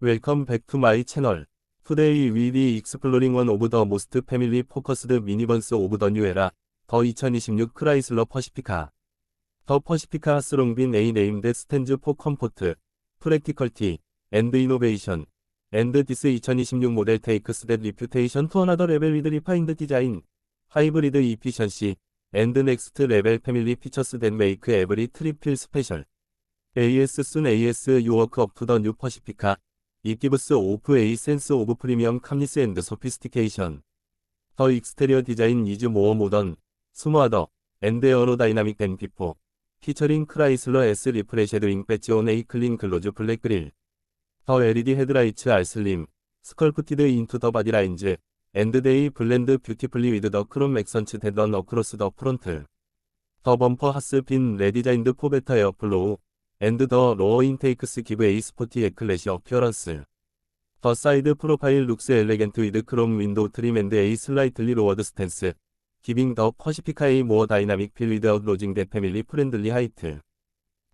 Back to my channel. Today we be exploring one of the most family focused minivans of the new era, the 2026 Chrysler Pacifica. The Pacifica has long been a that stands for comfort, practicality, and innovation. And this 2026 model takes that reputation to another level with refined design, hybrid efficiency, and next level family features that make every trip feel special. AS soon AS to the new Pacifica. Gives off a sense of premium calmness and sophistication. The exterior design is more modern, smoother, and aerodynamic than before. Featuring Chrysler S patch on a clean close black grille. The LED sculpted into the body lines, and they blend beautifully with the chrome accents that run across the front. The bumper has been redesigned for better airflow, and the lower intakes give a sporty classy appearance. The side profile looks elegant with chrome window trim and a slightly lowered stance, giving the Pacifica a more dynamic feel without losing the family-friendly height. The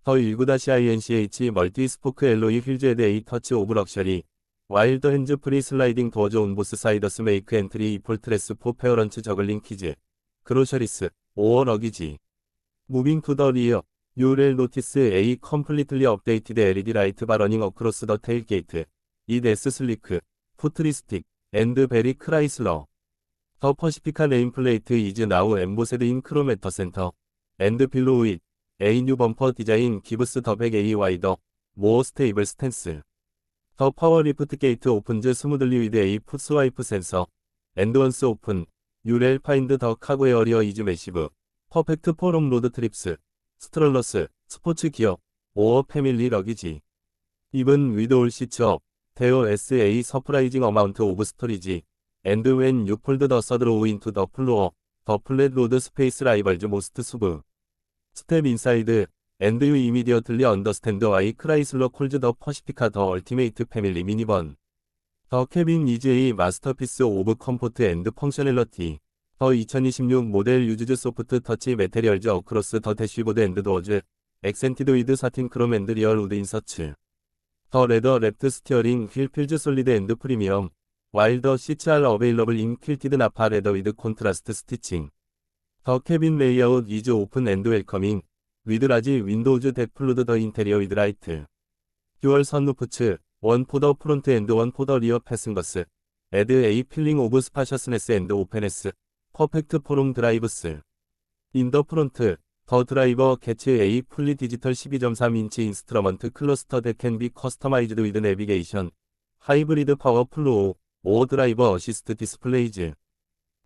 19-INCH multi-spoke alloy wheels add a touch of luxury, while the hands-free sliding doors on both sides make entry effortless for parents juggling kids, groceries, or luggage. Moving to the rear, You will notice a completely updated LED light bar running across the tailgate. It is sleek, futuristic, and very Chrysler. The Pacifica nameplate is now embossed in chrome at the center, and below it, a new bumper design gives the back a wider, more stable stance. The power lift gate opens smoothly with a foot swipe sensor, and once open, you will find the cargo area is massive, perfect for on-road trips. 스트럴러스, 스포츠 기어, 오어 패밀리 러기지. Even with all seats up, there is a surprising amount of storage. And when you fold the third row into the floor, the flat road space rivals most SUV. Step inside, and you immediately understand why Chrysler calls the Pacifica the ultimate family minivan. The cabin is a masterpiece of comfort and functionality. 더 2026 모델 유즈즈 소프트 터치 메테리얼즈 어크로스 더 대쉬보드 앤드 도어즈 액센티드 위드 사틴 크롬 앤드 리얼 우드 인서츠 더 레더 랩트 스티어링 휠 필즈 솔리드 앤드 프리미엄 와일 더 시츠 알 어베일러블 인 퀼티드 나파 레더 위드 콘트라스트 스티칭 더 캐빈 레이아웃 이즈 오픈 앤드 웰커밍 위드 라지 윈도우즈 덱 플루드 더 인테리어 위드 라이트 듀얼 선루프츠 원 포더 프론트 앤드 원 포더 리어 패승거스 에드 에이 필링 오브 스파셔스네스 앤드 오페네스 퍼펙트 포럼 드라이브스. 인더 프론트, 더 드라이버 개츠 A 풀리 디지털 12.3인치 인스트러먼트 클러스터 데캔 비 커스터마이즈드 위드 내비게이션. 하이브리드 파워 플로우, 오 드라이버 어시스트 디스플레이즈.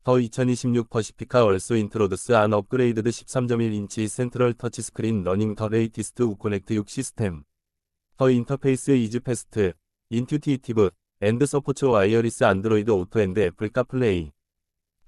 더 2026 퍼시피카 얼소 인트로드스 안 업그레이드드 13.1인치 센트럴 터치스크린 러닝 더 레이티스트 우코넥트 6 시스템. 더 인터페이스 이즈 패스트, 인튜티티브, 앤드 서포츠 와이어리스 안드로이드 오토 앤드 애플 카플레이.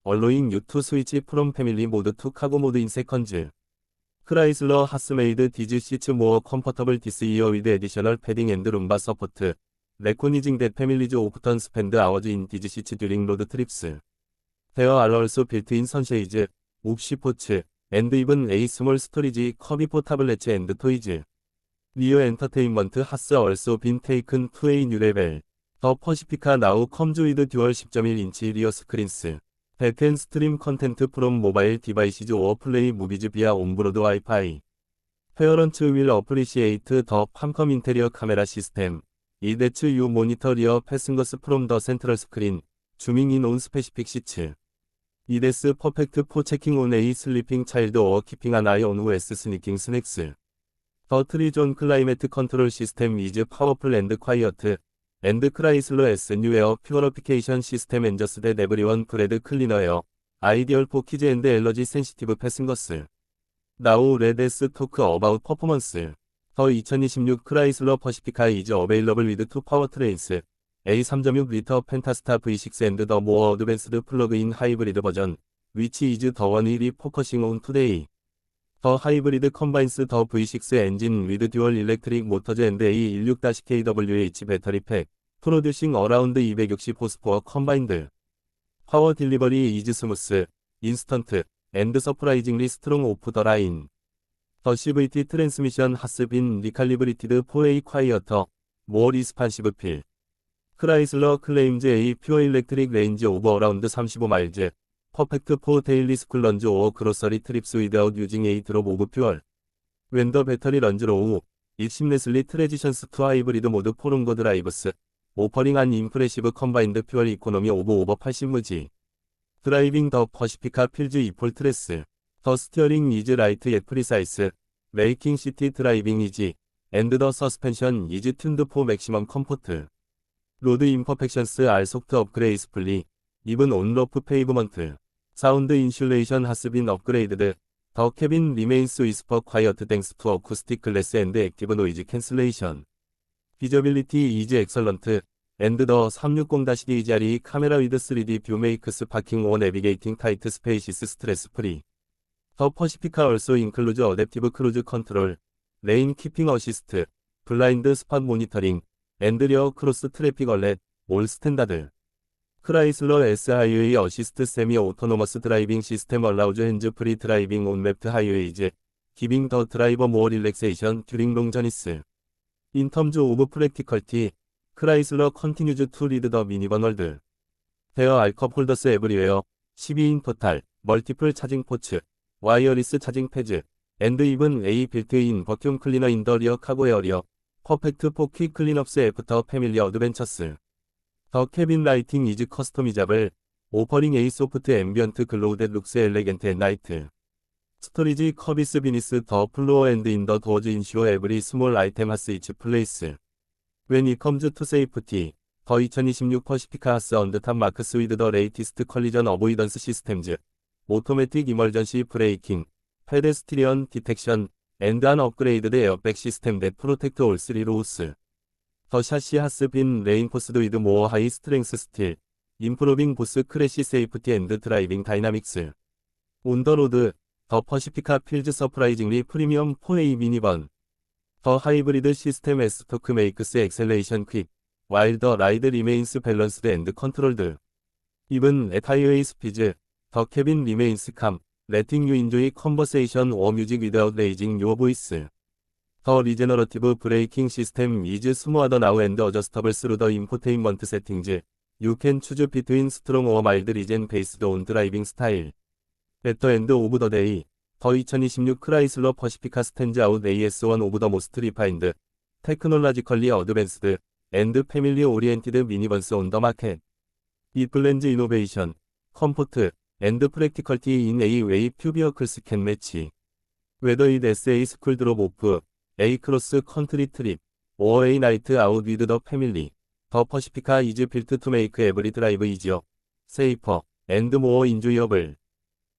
rear passengers can control climate and entertainment through a small screen mounted in the second row. The sound system is a 19-SPAKER Harman Kardon premium setup that surrounds the cabin with studio quality audio. Every note feels clear and immersive, even on highway speeds. The second row seats are the legendary straw and go seats. They fold completely into the floor. allowing you to switch from family mode to cargo mode in seconds. Chrysler has made these seats more comfortable this year with additional padding and lumbar support, recognizing that families often spend hours in these seats during road trips. There are also built-in sunshades, 옵시 포츠, storage cubby for tablets and toys. Rear entertainment has also been taken to a new level. The Pacifica now comes with dual 10.1인치 rear screens. 백앤 스 트림 컨텐트 프롬 모바일 디바이시즈 오어 플레이 무비즈 비아 온브로드 와이파이. 페어런츠 윌 어프리시에이트 더 팜컴 인테리어 카메라 시스템. 이데츠 유 모니터 리어 패승거스 프롬 더 센트럴 스크린. 주밍 인 온 스페시픽 시츠. 이데스 퍼펙트 포 체킹 온 에이 슬리핑 차일드 오어 키핑 안 아이 온 우에스 스니킹 스낵스. 더 트리존 클라이메트 컨트롤 시스템 이즈 파워풀 앤드 콰이어트 앤드 크라이슬러 S 뉴에어 퓨어러피케이션 시스템 엔저스 대 네브리원 브레드 클리너 에어 아이디얼 포 키즈 앤드 엘러지 센시티브 패싱거스. 나우 레데스 토크 어바웃 퍼포먼스. 더 2026 크라이슬러 퍼시피카 이즈 어베일러블 위드 투 파워 트레인스. A3.6 리터 펜타스타 V6 앤드 더 모어 어드밴스드 플러그인 하이브리드 버전. 위치 이즈 더 원일이 포커싱 온 투데이 더 하이브리드 컴바인스 더 V6 엔진 위드 듀얼 일렉트릭 모터즈 앤드 A16-KWH 배터리 팩 프로듀싱 어라운드 260 호스포어 컴바인드. 파워 딜리버리 이즈 스무스 인스턴트 앤드 서프라이징리 스트롱 오프 더 라인. 더 CVT 트랜스미션 하스빈 리칼리브리티드 4A 콰이어터 모어 리스판시브 필. 크라이슬러 클레임즈 A 퓨어 일렉트릭 레인지 오버 어라운드 35마일즈 퍼펙트 포 데일리 스쿨 런즈 오어 그로서리 트립스 위드아웃 유징 에이 드롭 오브 퓨얼 웬더 배터리 런즈 로우 입심레슬리 트레지션스 투 하이브리드 모드 포름거 드라이브스 오퍼링 한 임프레시브 컴바인드 퓨얼 이코노미 오버 오버 80무지. 드라이빙 더 퍼시피카 필즈 이폴트레스 더 스티어링 이즈 라이트 예 프리사이스 메이킹 시티 드라이빙 이지 앤드 더 서스펜션 이즈 튠드 포 맥시멈 컴포트. 로드 임퍼펙션스 알 속트 업그레이스 플리 이븐 온러프 페이브먼트 사운드 인슐레이션 하스빈 업그레이드드 더 캐빈 리메인스 위스퍼 콰이어트 땡스 투 어쿠스틱 클래스 앤드 액티브 노이즈 캔슬레이션. 비저빌리티 이즈 엑설런트 앤드 더 360-DJRE 카메라 위드 3D 뷰 메이크스 파킹 오 내비게이팅 타이트 스페이시스 스트레스 프리. 더 퍼시피카 얼소 인클루즈 어댑티브 크루즈 컨트롤 레인 키핑 어시스트 블라인드 스팟 모니터링 앤드리어 크로스 트래픽 얼렛 올 스탠다드 크라이슬러 SIA 어시스트 세미 오토노머스 드라이빙 시스템 얼라우즈 핸즈 프리 드라이빙 온 맵트 하이웨이즈 기빙 더 드라이버 모어 릴렉세이션 듀링 롱 저니스. 인 텀즈 오브 프랙티컬티 크라이슬러 컨티뉴즈 투 리드 더 미니번 월드. 페어 알컵 홀더스 에브리웨어 12인 포탈 멀티플 차징 포츠 와이어리스 차징 패즈 앤드 이븐 A 빌트인 버큐um 클리너 인더 리어 카고 에어리어 퍼펙트 포키 클린업스 애프터 패밀리 어드벤처스 더 캐빈 라이팅 이즈 커스터미자블 오퍼링 에이 소프트 앰비언트 글로우댓 룩스 엘레겐트 앤 나이트. 스토리지 커비스 비니스 더 플로어 앤드 인 더 도어즈 인슈어 에브리 스몰 아이템 하스 이츠 플레이스. 웬 이 컴즈 투 세이프티. 더 2026 퍼시피카 하스 언드탑 마크스 위드 더 레이티스트 컬리전 어보이던스 시스템즈. 오토매틱 이멀전시 브레이킹. 페데스트리언 디텍션. 앤드 안 업그레이드드 에어백 시스템 넷 프로텍트 올3 로우스 더 샤시 하스 빈 레인포스드 위드 모어 하이 스트렝스 스틸 임프로빙 보스 크래시 세이프티 앤드 드라이빙 다이나믹스 온더로드 더 퍼시피카 필즈 서프라이징리 프리미엄 4A 미니번 더 하이브리드 시스템 S 토크 메이크스 엑셀레이션 퀵 와일더 라이드 리메인스 밸런스드 앤드 컨트롤드 이븐 에타이웨이 스피즈 더 캐빈 리메인스 캄 레팅 유 인조이 컨버세이션 워 뮤직 위드아웃 레이징 유어 보이스 더 리제너러티브 브레이킹 시스템 이즈 스무하더 나우 앤드 어저스터블 스루 더 인포테인먼트 세팅즈. You can choose between strong or mild regen based on driving style. Better end of the day. 더 2026 크라이슬러 퍼시피카 스탠즈 아웃 AS1 오브 더 모스트 리파인드. 테크놀라지컬리 어드밴스드 앤드 패밀리 오리엔티드 미니번스 온 더 마켓. 이 블렌즈 이노베이션 컴포트 앤드 프랙티컬티 인 A 웨이 퓨비어클스 캔 매치. 웨더 잇 SA 스쿨 드롭 오프 A 크로스 컨트리 트립 A 나이트 아웃 위드 더 패밀리 더 퍼시피카 이즈 빌트 투 메이크 에브리 드라이브 이지어 세이퍼 앤드 모어 인조이어블.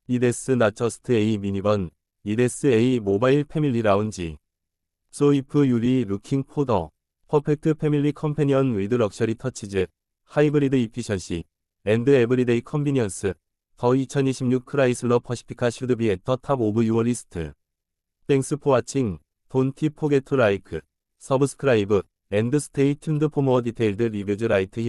이데스 나처스트 A 미니번 이데스 A 모바일 패밀리 라운지. 소이프 유리 루킹 포더 퍼펙트 패밀리 컴패니언 위드 럭셔리 터치즈 하이브리드 이피션시 앤드 에브리데이 컨비니언스 더2026 크라이슬러 퍼시피카 슈드 비앳더탑 오브 유어 리 스트 땡스 포 와칭 돈티 포게트 라이크